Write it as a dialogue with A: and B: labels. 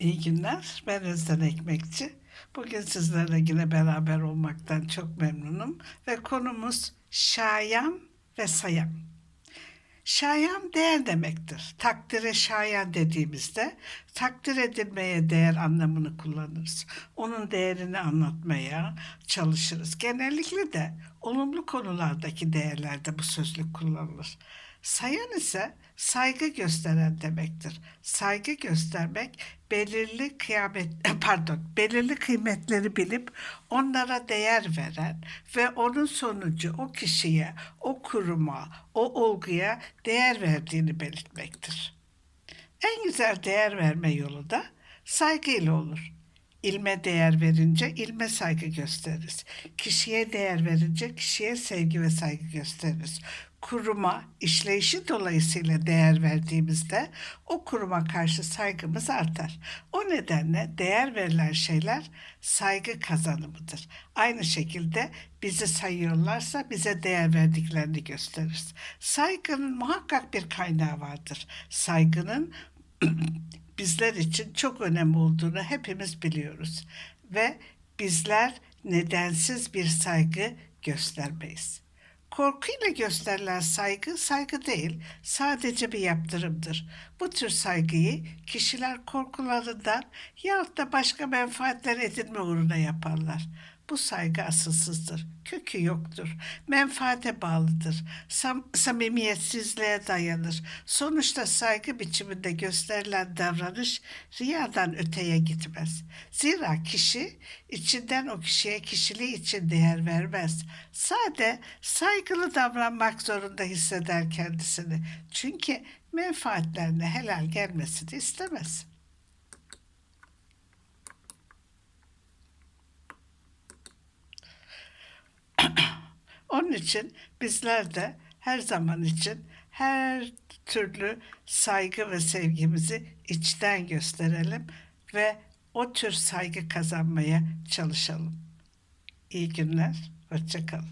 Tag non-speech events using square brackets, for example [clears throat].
A: İyi günler. Ben Özden Ekmekçi. Bugün sizlerle yine beraber olmaktan çok memnunum. Ve konumuz şayan ve sayan. Şayan değer demektir. Takdire şayan dediğimizde takdir edilmeye değer anlamını kullanırız. Onun değerini anlatmaya çalışırız. Genellikle de olumlu konulardaki değerlerde bu sözlük kullanılır. Sayan ise saygı gösteren demektir. Saygı göstermek belirli kıyamet [laughs] pardon belirli kıymetleri bilip onlara değer veren ve onun sonucu o kişiye, o kuruma, o olguya değer verdiğini belirtmektir. En güzel değer verme yolu da saygıyla olur. İlme değer verince ilme saygı gösteririz. Kişiye değer verince kişiye sevgi ve saygı gösteririz. Kuruma, işleyişi dolayısıyla değer verdiğimizde o kuruma karşı saygımız artar. O nedenle değer verilen şeyler saygı kazanımıdır. Aynı şekilde bizi sayıyorlarsa bize değer verdiklerini gösteririz. Saygının muhakkak bir kaynağı vardır. Saygının [clears throat] bizler için çok önemli olduğunu hepimiz biliyoruz ve bizler nedensiz bir saygı göstermeyiz. Korkuyla gösterilen saygı saygı değil, sadece bir yaptırımdır. Bu tür saygıyı kişiler korkularından yahut da başka menfaatler edinme uğruna yaparlar. Bu saygı asılsızdır, kökü yoktur, menfaate bağlıdır, sam- samimiyetsizliğe dayanır. Sonuçta saygı biçiminde gösterilen davranış riyadan öteye gitmez. Zira kişi içinden o kişiye kişiliği için değer vermez. Sade saygılı davranmak zorunda hisseder kendisini. Çünkü menfaatlerine helal gelmesini istemez. Onun için bizler de her zaman için her türlü saygı ve sevgimizi içten gösterelim ve o tür saygı kazanmaya çalışalım. İyi günler, hoşça kalın.